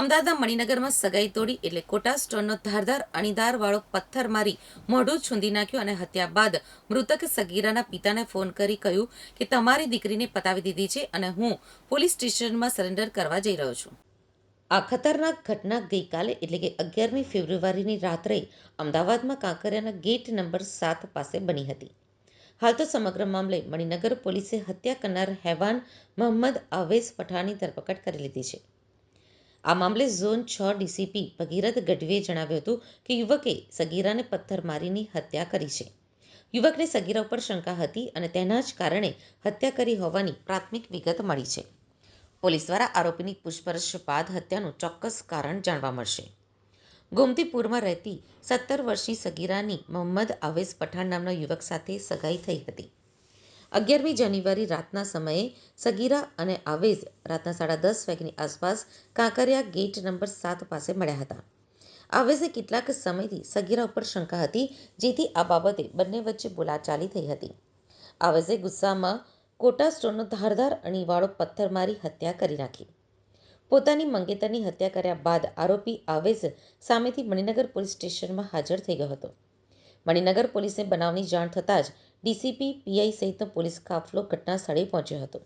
અમદાવાદના મણિનગરમાં સગાઈ તોડી એટલે કોટા સ્ટોનનો ધારદાર અણીદાર વાળો પથ્થર મારી મોઢું છૂંદી નાખ્યું અને હત્યા બાદ મૃતક સગીરાના પિતાને ફોન કરી કહ્યું કે તમારી દીકરીને પતાવી દીધી છે અને હું પોલીસ સ્ટેશનમાં સરેન્ડર કરવા જઈ રહ્યો છું. આ ખતરનાક ઘટના ગઈકાલે એટલે કે અગિયારમી ફેબ્રુઆરીની રાત્રે અમદાવાદમાં કાંકરિયાના ગેટ નંબર સાત પાસે બની હતી. હાલ તો સમગ્ર મામલે મણિનગર પોલીસે હત્યા કરનાર હેવાન મોહમ્મદ આવેઝ પઠાણની ધરપકડ કરી લીધી છે. આ મામલે ઝોન છ ડીસીપી ભગીરથ ગઢવીએ જણાવ્યું હતું કે યુવકે સગીરાને પથ્થર મારીની હત્યા કરી છે. યુવકને સગીરા ઉપર શંકા હતી અને તેના જ કારણે હત્યા કરી હોવાની પ્રાથમિક વિગત મળી છે. પોલીસ દ્વારા આરોપીની પૂછપરછ બાદ હત્યાનું ચોક્કસ કારણ જાણવા મળશે. ગોમતીપુરમાં રહેતી સત્તર વર્ષની સગીરાની મોહમ્મદ આવેઝ પઠાણ નામના યુવક સાથે સગાઈ થઈ હતી. અગિયારમી જાન્યુઆરી રાતના સમયે સગીરા અને આવેઝ રાતના સાડા દસ વાગ્યાની આસપાસ કાંકરિયા ગેટ નંબર સાત પાસે મળ્યા હતા. આવેઝે કેટલાક સમયથી સગીરા ઉપર શંકા હતી, જેથી આ બાબતે બંને વચ્ચે બોલાચાલી થઈ હતી. આવેઝે ગુસ્સામાં કોટા સ્ટોનનો ધારદાર અણીવાળો પથ્થર મારી હત્યા કરી નાખી. પોતાની મંગેતરની હત્યા કર્યા બાદ આરોપી આવેઝ સામેથી મણિનગર પોલીસ સ્ટેશનમાં હાજર થઈ ગયો હતો. મણિનગર પોલીસને બનાવની જાણ થતાં જ ડીસીપી પીઆઈ સહિતનો પોલીસ કાફલો ઘટના સ્થળે પહોંચ્યો હતો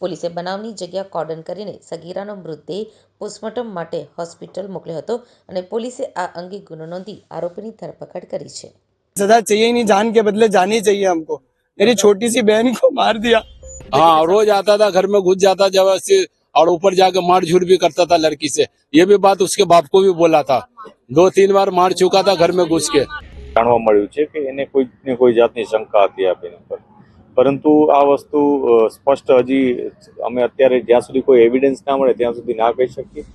પોલીસે બનાવની જગ્યા કોર્ડન કરીને સગીરાનો મૃતદેહ પોસ્ટમોર્ટમ માટે હોસ્પિટલ મોકલ્યો હતો અને પોલીસે આ અંગે ગુનો નોંધી આરોપીની ધરપકડ કરી છે सजा चाहिए ही नहीं जान के बदले जानी चाहिए हमको मेरी छोटी सी बहन को मार दिया हाँ रोज आता था घर में घुस जाता जबरदस्ती और ऊपर जाके मार झूठ भी करता था लड़की से ये भी बात उसके बाप को भी बोला था दो तीन बार मार चुका था घर में घुस के જાણવા મળ્યું છે કે એને કોઈ ને કોઈ જાતની શંકા હતી આ બેન પર પરંતુ આ વસ્તુ સ્પષ્ટ હજી અમે અત્યારે જ્યાં સુધી કોઈ એવિડન્સ ના મળે ત્યાં સુધી ના કહી શકીએ.